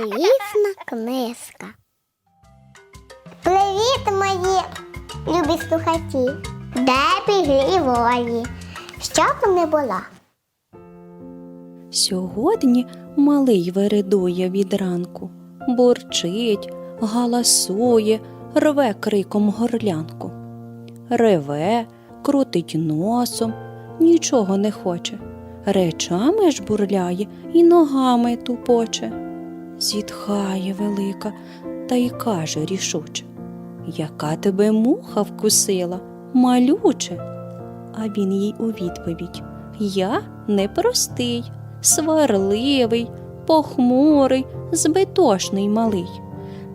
Алісна книжка. Привіт, мої любі слухачі. Де біглі волі? Що б не була? Сьогодні малий вередує від ранку, бурчить, галасує, рве криком горлянку. Реве, крутить носом, нічого не хоче. Речами ж бурляє і ногами тупоче. Зітхає велика та й каже рішуче. Яка тебе муха вкусила, малюче? А він їй у відповідь Я непростий, сварливий, похмурий, збитошний малий.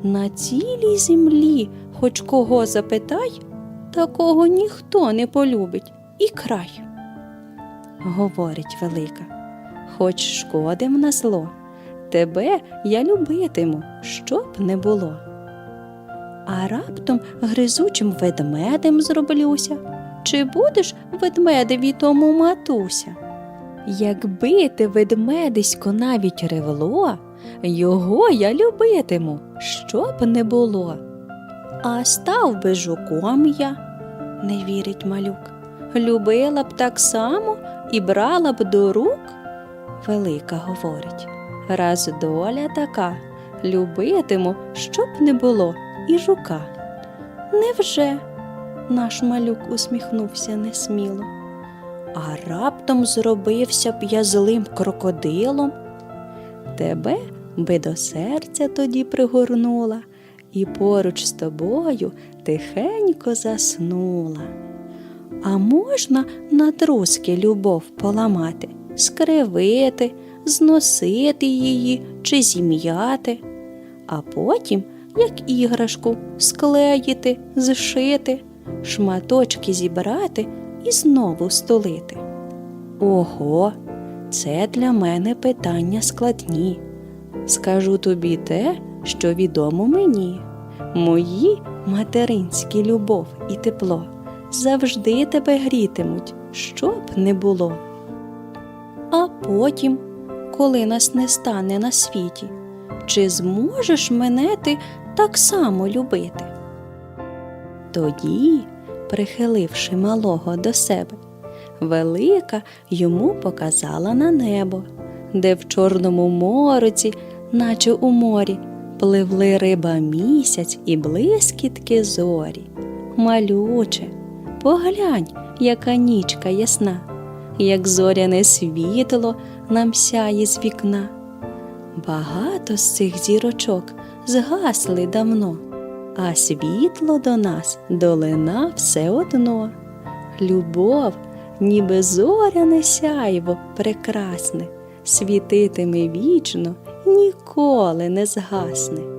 На цілій землі, хоч кого запитай, такого ніхто не полюбить і край. Говорить велика, хоч шкодим на зло, тебе я любитиму, що б не було. А раптом гризучим ведмедем зроблюся. Чи будеш ведмедеві тому матуся? Якби ти ведмедисько навіть ревло, його я любитиму, що б не було. А став би жуком я, не вірить малюк. Любила б так само і брала б до рук. Велика говорить, раз доля така, любитиму, що б не було, і жука. Невже? Наш малюк усміхнувся несміло. А раптом зробився б я злим крокодилом. Тебе би до серця тоді пригорнула, і поруч з тобою тихенько заснула. А можна на друзки любов поламати, скривити, зносити її чи зім'яти, а потім, як іграшку, склеїти, зшити, шматочки зібрати і знову столити. Ого, це для мене питання складні. Скажу тобі те, що відомо мені. Мої материнські любов і тепло завжди тебе грітимуть, що б не було. Потім, коли нас не стане на світі, чи зможеш мене ти так само любити? Тоді, прихиливши малого до себе, велика йому показала на небо, де в Чорному мороці, наче у морі, пливли риба місяць і блискітки зорі. Малюче, поглянь, яка нічка ясна, як зоряне світло нам сяє з вікна. Багато з цих зірочок згасли давно, а світло до нас долина все одно. Любов, ніби зоряне сяйво прекрасне, світитиме вічно, ніколи не згасне.